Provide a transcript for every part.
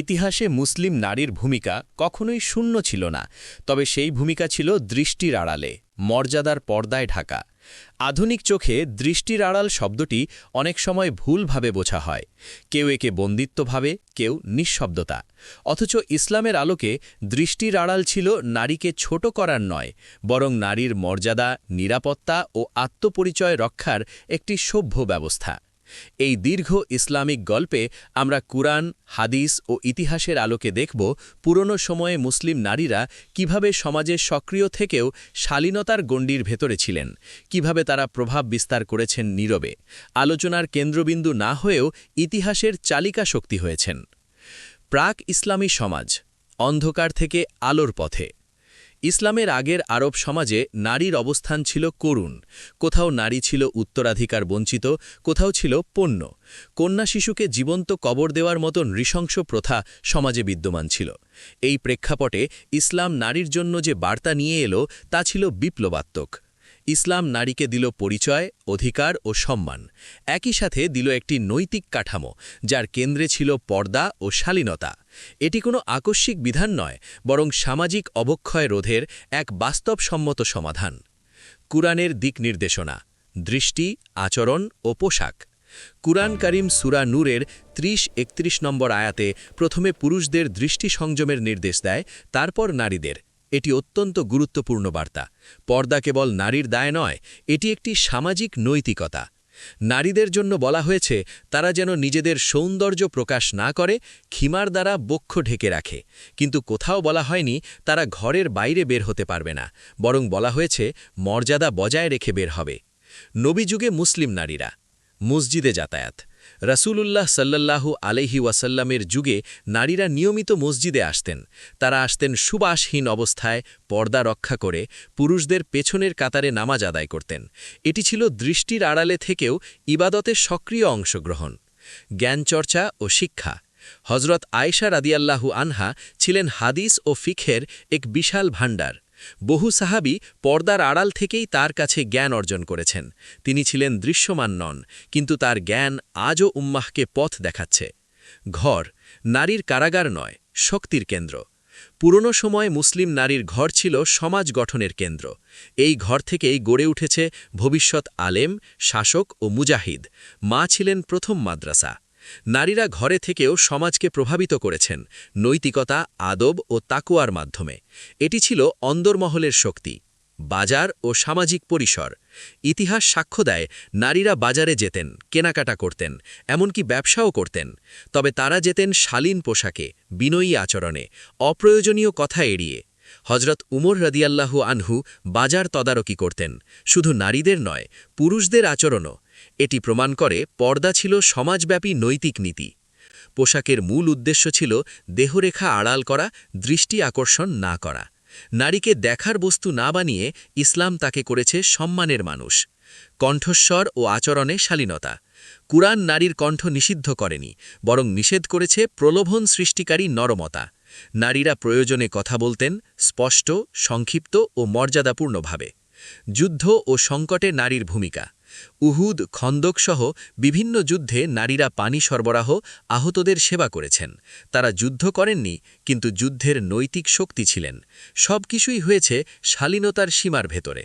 ইতিহাসে মুসলিম নারীর ভূমিকা কখনোই শূন্য ছিল না, তবে সেই ভূমিকা ছিল দৃষ্টির আড়ালে, মর্যাদার পর্দায় ঢাকা। আধুনিক চোখে দৃষ্টির আড়াল শব্দটি অনেক সময় ভুলভাবে বোঝা হয়। কেউ একে বন্দিত্ব ভাবে, কেউ নিঃশব্দতা। অথচ ইসলামের আলোকে দৃষ্টির আড়াল ছিল নারীকে ছোট করার নয়, বরং নারীর মর্যাদা, নিরাপত্তা ও আত্মপরিচয় রক্ষার একটি সভ্য ব্যবস্থা। এই দীর্ঘ ইসলামিক গল্পে আমরা কুরআন, হাদিস ও ইতিহাসের আলোকে দেখব পুরনো সময়ে মুসলিম নারীরা কীভাবে সমাজে সক্রিয় থেকেও শালীনতার গণ্ডির ভেতরে ছিলেন, কীভাবে তারা প্রভাব বিস্তার করেছেন নীরবে, আলোচনার কেন্দ্রবিন্দু না হয়েও ইতিহাসের চালিকা শক্তি হয়েছেন। প্রাক ইসলামী সমাজ অন্ধকার থেকে আলোর পথে। ইসলামের আগের আরব সমাজে নারীর অবস্থান ছিল করুণ। কোথাও নারী ছিল উত্তরাধিকার বঞ্চিত, কোথাও ছিল পণ্য। কন্যা শিশুকে জীবন্ত কবর দেওয়ার মতো নৃশংস প্রথা সমাজে বিদ্যমান ছিল। এই প্রেক্ষাপটে ইসলাম নারীর জন্য যে বার্তা নিয়ে এলো, তা ছিল বিপ্লবাত্মক। ইসলাম নারীকে দিল পরিচয়, অধিকার ও সম্মান। একই সাথে দিল একটি নৈতিক কাঠামো, যার কেন্দ্রে ছিল পর্দা ও শালীনতা। এটি কোনো আকস্মিক বিধান নয়, বরং সামাজিক অবক্ষয় রোধের এক বাস্তবসম্মত সমাধান। কুরআনের দিক নির্দেশনা, দৃষ্টি, আচরণ ও পোশাক। কুরআন করিম সুরা নূরের ত্রিশ একত্রিশ নম্বর আয়াতে প্রথমে পুরুষদের দৃষ্টি সংযমের নির্দেশ দেয়, তারপর নারীদের। এটি অত্যন্ত গুরুত্বপূর্ণ বার্তা। পর্দা কেবল নারীর দায় নয়, এটি একটি সামাজিক নৈতিকতা। নারীদের জন্য বলা হয়েছে, তারা যেন নিজেদের সৌন্দর্য প্রকাশ না করে খিমার দ্বারা বক্ষ ঢেকে রাখে। কিন্তু কোথাও বলা হয়নি, তারা ঘরের বাইরে বের হতে পারবে না। বরং বলা হয়েছে, মর্যাদা বজায় রেখে বের হবে। নবীযুগে মুসলিম নারীরা। মসজিদে যাতায়াত। রাসূলুল্লাহ সাল্লাল্লাহু আলহি ওয়াসাল্লামের যুগে নারীরা নিয়মিত মসজিদে আসতেন। তারা আসতেন সুবাসহীন অবস্থায়, পর্দা রক্ষা করে, পুরুষদের পেছনের কাতারে নামাজ আদায় করতেন। এটি ছিল দৃষ্টির আড়ালে থেকেও ইবাদতের সক্রিয় অংশগ্রহণ। জ্ঞানচর্চা ও শিক্ষা। হজরত আয়েশা রাদিয়াল্লাহু আনহা ছিলেন হাদিস ও ফিখের এক বিশাল ভাণ্ডার। বহু সাহাবি পর্দার আড়াল থেকেই তার কাছে জ্ঞান অর্জন করেছেন। তিনি ছিলেন দৃশ্যমান নন, কিন্তু তার জ্ঞান আজও উম্মাহকে পথ দেখাচ্ছে। ঘর নারীর কারাগার নয়, শক্তির কেন্দ্র। পুরনো সময়ে মুসলিম নারীর ঘর ছিল সমাজ গঠনের কেন্দ্র। এই ঘর থেকেই গড়ে উঠেছে ভবিষ্যৎ আলেম, শাসক ও মুজাহিদ। মা ছিলেন প্রথম মাদ্রাসা। নারীরা ঘরে থেকেও সমাজকে প্রভাবিত করেছেন, নৈতিকতা, আদব ও তাকুয়ার মাধ্যমে। এটি ছিল অন্দরমহলের শক্তি, বাজার ও সামাজিক পরিসর। ইতিহাস সাক্ষ্য দেয়, নারীরা বাজারে যেতেন, কেনাকাটা করতেন, এমনকি ব্যবসাও করতেন। তবে তারা যেতেন শালীন পোশাকে, বিনয়ী আচরণে, অপ্রয়োজনীয় কথা এড়িয়ে। হজরত উমর রদিয়াল্লাহু আনহু বাজার তদারকি করতেন। শুধু নারীদের নয়, পুরুষদের আচরণও। এটি প্রমাণ করে পর্দা ছিল সমাজব্যাপী নৈতিক নীতি। পোশাকের মূল উদ্দেশ্য ছিল দেহরেখা আড়াল করা, দৃষ্টি আকর্ষণ না করা। নারীকে দেখার বস্তু না বানিয়ে ইসলাম তাকে করেছে সম্মানের মানুষ। কণ্ঠস্বর ও আচরণে শালীনতা। কুরআন নারীর কণ্ঠ নিষিদ্ধ করেনি, বরং নিষেধ করেছে প্রলোভন সৃষ্টিকারী নরমতা। নারীরা প্রয়োজনে কথা বলতেন, স্পষ্ট, সংক্ষিপ্ত ও মর্যাদাপূর্ণভাবে। যুদ্ধ ও সংকটে নারীর ভূমিকা। উহুদ খন্দকসহ বিভিন্ন যুদ্ধে নারীরা পানি সরবরাহ, আহতদের সেবা করেছেন। তারা যুদ্ধ করেননি, কিন্তু যুদ্ধের নৈতিক শক্তি ছিলেন। সব কিছুই হয়েছে শালীনতার সীমার ভেতরে।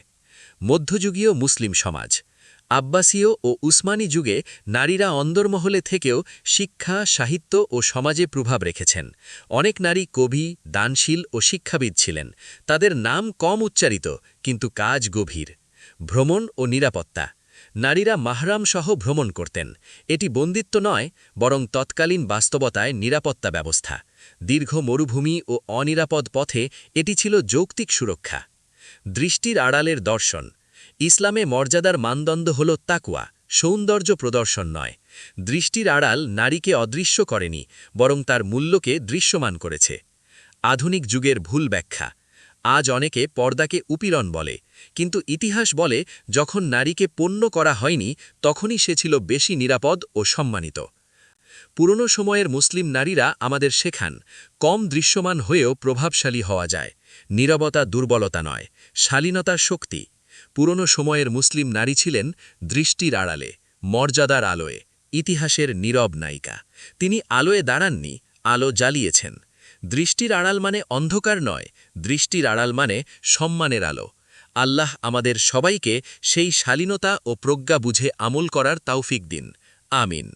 মধ্যযুগীয় মুসলিম সমাজ। আব্বাসীয় ও উসমানী যুগে নারীরা অন্দরমহলে থেকেও শিক্ষা, সাহিত্য ও সমাজে প্রভাব রেখেছেন। অনেক নারী কবি, দানশীল ও শিক্ষাবিদ ছিলেন। তাদের নাম কম উচ্চারিত, কিন্তু কাজ গভীর। ভ্রমণ ও নিরাপত্তা। নারীরা মাহরাম সহ ভ্রমণ করতেন। এটি বন্দিত্ব নয়, বরং তৎকালীন বাস্তবতায় নিরাপত্তা ব্যবস্থা। দীর্ঘ মরুভূমি ও অনিরাপদ পথে এটি ছিল যৌক্তিক সুরক্ষা। দৃষ্টির আড়ালের দর্শন। ইসলামে মর্যাদার মানদণ্ড হল তাকুয়া সৌন্দর্য প্রদর্শন নয়। দৃষ্টির আড়াল নারীকে অদৃশ্য করেনি, বরং তার মূল্যকে দৃশ্যমান করেছে। আধুনিক যুগের ভুল ব্যাখ্যা। আজ অনেকে পর্দাকে উপিরন বলে। কিন্তু ইতিহাস বলে, যখন নারীকে পণ্য করা হয়নি, তখনই সে ছিল বেশি নিরাপদ ও সম্মানিত। পুরনো সময়ের মুসলিম নারীরা আমাদের শেখান, কম দৃশ্যমান হয়েও প্রভাবশালী হওয়া যায়। নীরবতা দুর্বলতা নয়, শালীনতার শক্তি। পুরনো সময়ের মুসলিম নারী ছিলেন দৃষ্টির আড়ালে, মর্যাদার আলোয়, ইতিহাসের নীরব নায়িকা। তিনি আলোয় দাঁড়াননি, আলো জ্বালিয়েছেন। দৃষ্টির আড়াল মানে অন্ধকার নয়, দৃষ্টির আড়াল মানে সম্মানের আলো। আল্লাহ আমাদের সবাইকে সেই শালীনতা ও প্রজ্ঞা বুঝে আমল করার তাওফিক দিন। আমিন।